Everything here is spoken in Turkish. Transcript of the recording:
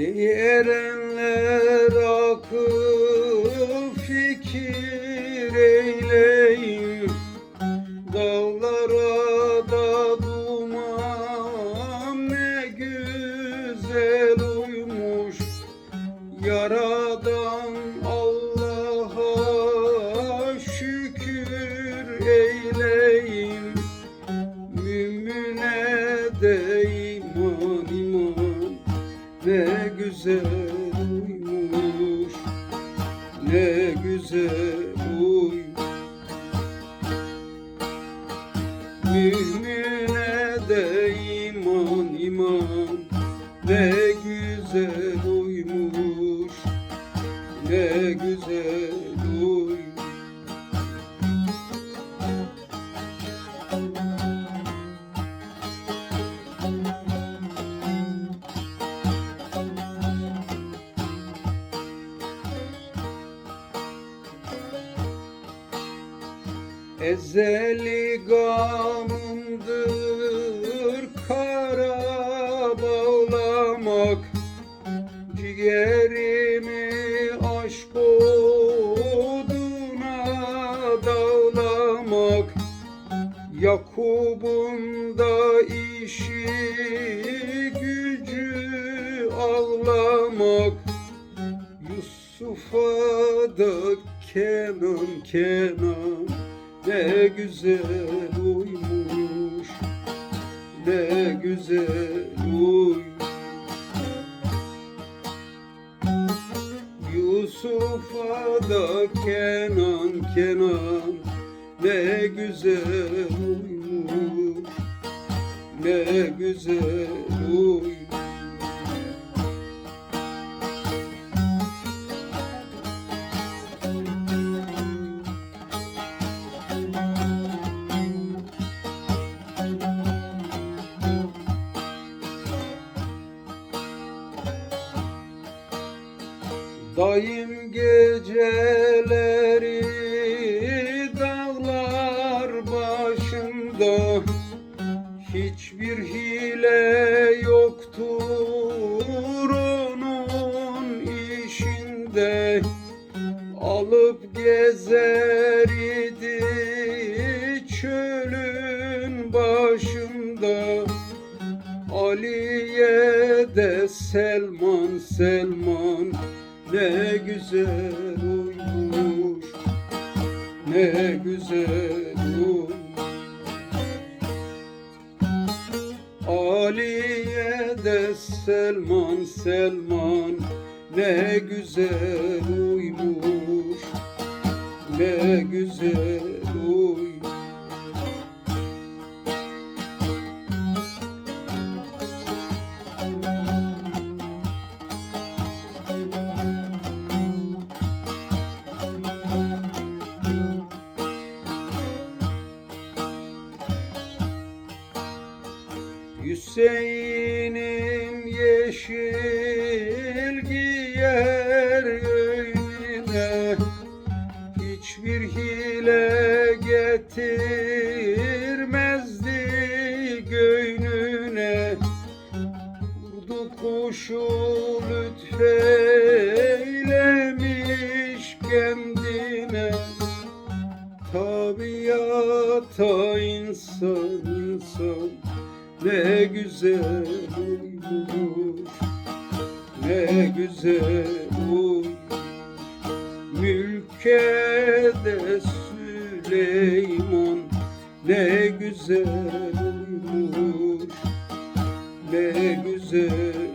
Erenler akıl ne güzel uymuş Ne güzel uymuş. Mümine de iman iman. Ne güzel uymuş Ne güzel uymuş Ezeli gamımdır kara bağlamak. Ciğerimi aşk oduna dağlamak. Yakup'un da işi gücü ağlamak. Yusuf'a da Kenan Kenan ne güzel uymuş Ne güzel uymuş. Yusuf'a da Kenan Kenan Ne güzel uymuş Ne güzel uymuş Dayım geceleri dağlar başında Hiçbir hile yoktur onun işinde. Alıp gezer idi çölün başında. Aliye de Selman Selman ne güzel uymuş ne güzel uymuş Aliye de Selman Selman ne güzel uymuş ne güzel uymuş Hüseyin'im yeşil giyer önüne Hiçbir hile getirmezdi göynüne Vurdu kuşu lütfeylemiş kendine. Tabiata insan insan ne güzel uymuş Ne güzel uymuş Mülke Süleyman Ne güzel uymuş Ne güzel